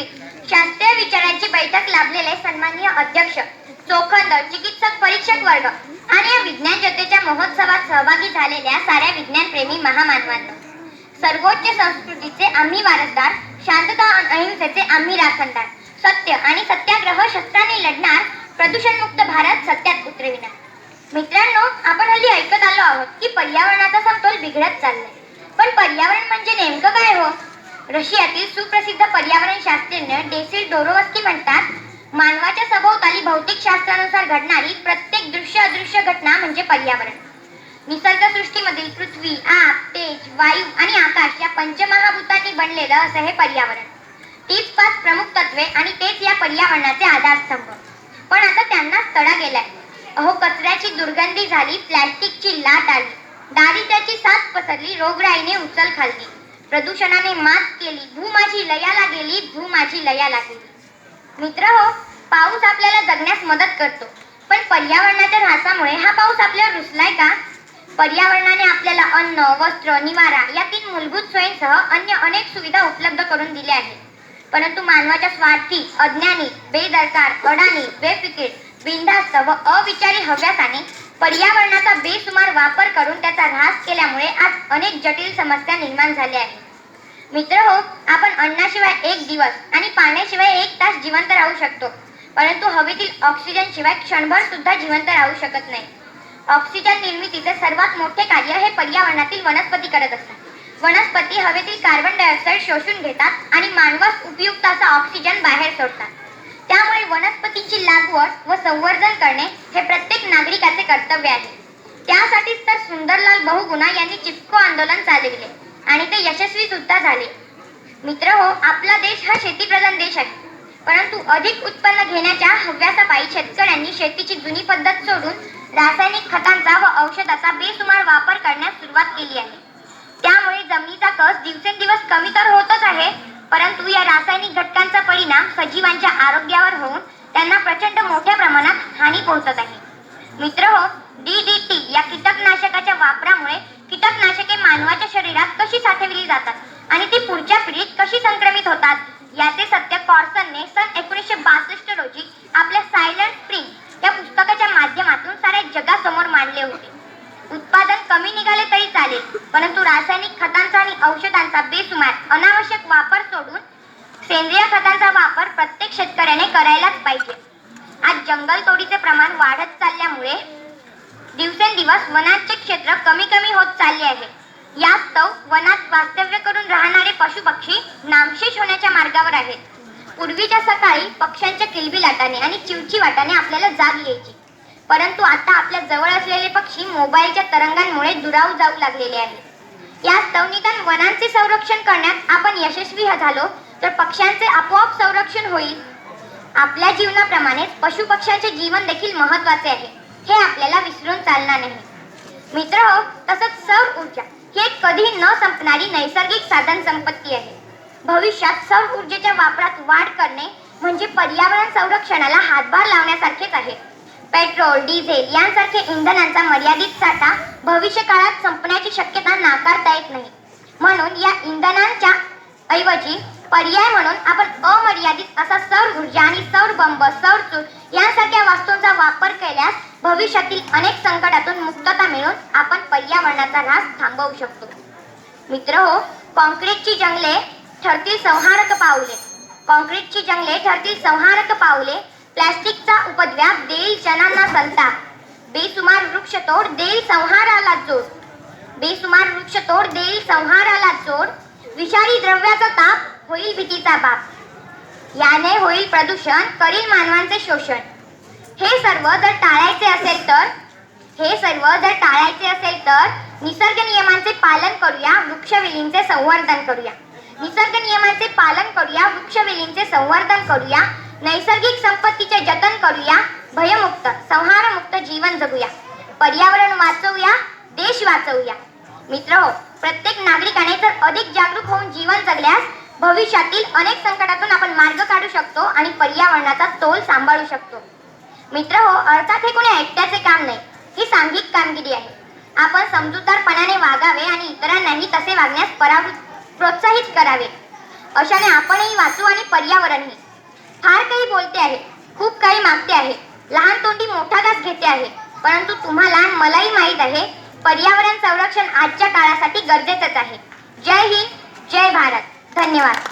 होती. शास्त्रीय विचारांची बैठक लाभलेले सन्माननीय अध्यक्ष चोखंद चिकित्सक परीक्षक वर्ग आणि या विज्ञान जत्रेच्या महोत्सवात सहभागी झालेल्या साऱ्या विज्ञानप्रेमी महामानवांना. सर्वोच्च संस्कृतीचे आम्ही वारसदार शांतता आणि अहिंसेचे आम्ही राखणदार सत्य आणि सत्याग्रह शस्त्राने लढणार प्रदूषणमुक्त भारत सत्यात उतरविणार. मित्रांनो आपण हल्ली ऐकत आलो आहोत की पर्यावरणाचा समतोल बिघडत चाललाय. पण पर्यावरण म्हणजे नेमकं काय हो? रशियातील सुप्रसिद्ध पर्यावरण शास्त्रज्ञ डेसिल डोरोवस्की म्हणतात मानवाच्या सभोवताली भौतिक शास्त्रानुसार घडणारी प्रत्येक दृश्य अदृश्य घटना म्हणजे पर्यावरण. निसर्गसृष्टीमधील पृथ्वी आप तेज वायू आणि आकाश या पंचमहाभूतांनी बनलेलं असं हे पर्यावरण. तीच पाच प्रमुख तत्वे आणि तेच या पर्यावरणाचे आधारस्तंभ. पण आता त्यांनाच तडा गेलाय. अहो कचऱ्याची दुर्गंधी झाली प्लॅस्टिकची लाट आली. दारिद्र्याची साथ पसरली रोगराईने उचल खाल्ली. प्रदूषणाने मात केली भू माझी लयाला गेली भू माझी लयाला गेली. मित्र हो पाऊस आपल्याला जगण्यास मदत करतो पण पर्यावरणाच्या ऱ्हासामुळे हा पाऊस आपल्यावर रुसलाय का? पर्यावरणाने आपल्याला अन्न वस्त्र निवारा या तीन मूलभूत सोयींसह अन्य अनेक सुविधा उपलब्ध करून दिल्या आहेत. परंतु मानवाच्या स्वार्थी अज्ञानी बेदरकार अडाणी बेफिकीर बिनधास्त व अविचारी हव्यासाने पर्यावरणाचा बेसुमार वापर करून त्याचा ऱ्हास केल्यामुळे आज अनेक जटिल समस्या निर्माण झाल्या आहेत. मित्र हो आपण अन्नाशिवाय एक दिवस आणि पाण्याशिवाय एक तास जिवंत राहू शकतो परंतु हवेतील ऑक्सिजन शिवाय क्षणभर सुद्धा जिवंत राहू शकत नाही. ऑक्सिजन निर्मितीचे सर्वात मोठे कार्य हे पर्यावरणातील वनस्पती करत असतात वनस्पती हवेतील कार्बन डायऑक्साईड शोषून घेतात आणि मानवास उपयुक्त असा ऑक्सिजन बाहेर सोडतात. त्यामुळे वनस्पतींची लागवड व संवर्धन करणे हे प्रत्येक नागरिकाचे कर्तव्य आहे. त्यासाठीच तर सुंदरलाल बहुगुणा यांनी चिपको आंदोलन चालविले आणि ते यशस्वी सुद्धा झाले. मित्र हो आपला देश हा शेतीप्रधान देश आहे. परंतु अधिक उत्पन्न घेण्याच्या हव्यासापायी शेतकऱ्यांनी शेतीची जुनी पद्धत सोडून रासायनिक खतांचा व औषधाचा बेसुमार वापर करण्यास सुरुवात केली आहे. त्यामुळे जमिनीचा कस दिवसेंदिवस कमी तर होतच आहे परंतु या रासायनिक घटकांचा परिणाम सजीवांच्या आरोग्यावर होऊन त्यांना प्रचंड मोठ्या प्रमाणात हानी पोहोचत आहे. मित्र हो डीडीटी या कीटकनाशकाच्या वापरामुळे कीटकनाशके मानवाच्या शरीरात कशी साठवली जातात आणि ती पुढच्या पिढीत कशी संक्रमित होतात याचे सत्य कॉर्सनने सन एकोणीसशे कमी निघाले तरी चालेल. परंतु रासायनिक खतांचा आणि औषधांचा बेसुमार अनावश्यक वापर सोडून सेंद्रिय खतांचा वापर प्रत्येक शेतकऱ्याने करायलाच पाहिजे. आज जंगलतोडीचे प्रमाण वाढत चालल्यामुळे दिवसेंदिवस वनांचे क्षेत्र कमी कमी होत चालले आहे. यास्तव वनात वास्तव्य करून राहणारे पशु पक्षी नामशेष होण्याच्या मार्गावर आहेत. पूर्वीच्या सकाळी पक्ष्यांच्या किलबिलाटाने आणि चिवचिवाटाने आपल्याला जाग यायची. परंतु आता आपल्या जवळ असलेले पक्षी मोबाईलच्या तरंगांमुळे दुरावू जाऊ लागलेले आहेत. या निदान वनांचे संरक्षण करण्यात आपण यशस्वी झालो तर पक्ष्यांचे आपोआप संरक्षण होईल. आपल्या जीवनाप्रमाणेच पशु पक्ष्यांचे जीवन देखील महत्त्वाचे आहे हे आपल्याला विसरून चालणार नाही. मित्र हो तसंच सौर ऊर्जा ही एक कधीही न संपणारी नैसर्गिक साधन संपत्ती आहे. भविष्यात सौर ऊर्जेच्या वापरात वाढ करणे म्हणजे पर्यावरण संरक्षणाला हातभार लावण्यासारखेच आहे. पेट्रोल डिझेल यांसारखे इंधनांचा मर्यादित साठा भविष्य काळात संपण्याची शक्यता नाकारता येत नाही. म्हणून या इंधनांच्या ऐवजी पर्याय म्हणून आपण अमर्यादित असा सौर ऊर्जा आणि सौर बंब सौर चूल यांसारख्या वस्तूंचा वापर केल्यास भविष्यातील अनेक संकटातून मुक्तता मिळून आपण पर्यावरणाचा ऱ्हास थांबवू शकतो. मित्र हो कॉन्क्रीटची जंगले ठरतील संहारक पावले कॉन्क्रीटची जंगले ठरतील संहारक पावले प्लॅस्टिकचा उपद्व्याप देईल जनांना संताप बेसुमार वृक्षतोड देईल संहाराला जोड. बेसुमार वृक्षतोड देईल संहाराला जोड. विषारी द्रव्याचा ताप होईल भीतीचा बाप. याने होईल प्रदूषण करील मानवांचे शोषण. हे सर्व जर टाळायचे असेल तर हे सर्व जर टाळायचे असेल तर निसर्ग नियमांचे पालन करूया वृक्षवेलींचे संवर्धन करूया. निसर्ग नियमांचे पालन करूया वृक्षवेलींचे संवर्धन करूया नैसर्गिक संपत्तीचे जतन करूया भयमुक्त संहारमुक्त जीवन जगूया पर्यावरण वाचवूया देश वाचवूया. मित्र हो प्रत्येक नागरिकाने जर अधिक जागरूक होऊन जीवन जगल्यास भविष्यातील अनेक संकटातून आपण मार्ग काढू शकतो आणि पर्यावरणाचा तोल सांभाळू शकतो. मित्र हो अर्थात हे कोणी एकट्याचे काम नाही ही सांघिक कामगिरी आहे. आपण समजूतदारपणाने वागावे आणि इतरांनाही तसे वागण्यास परावृत प्रोत्साहित करावे. अशाने आपणही वाचू आणि पर्यावरणही. फार काही बोलते आहे. खूप काही मागते आहे. लहान तोंडी मोठा घास घेते आहे. परंतु तुम्हाला मलाही माहीत आहे पर्यावरण संरक्षण आजच्या काळासाठी गरजेचंच आहे. जय हिंद जय भारत. धन्यवाद.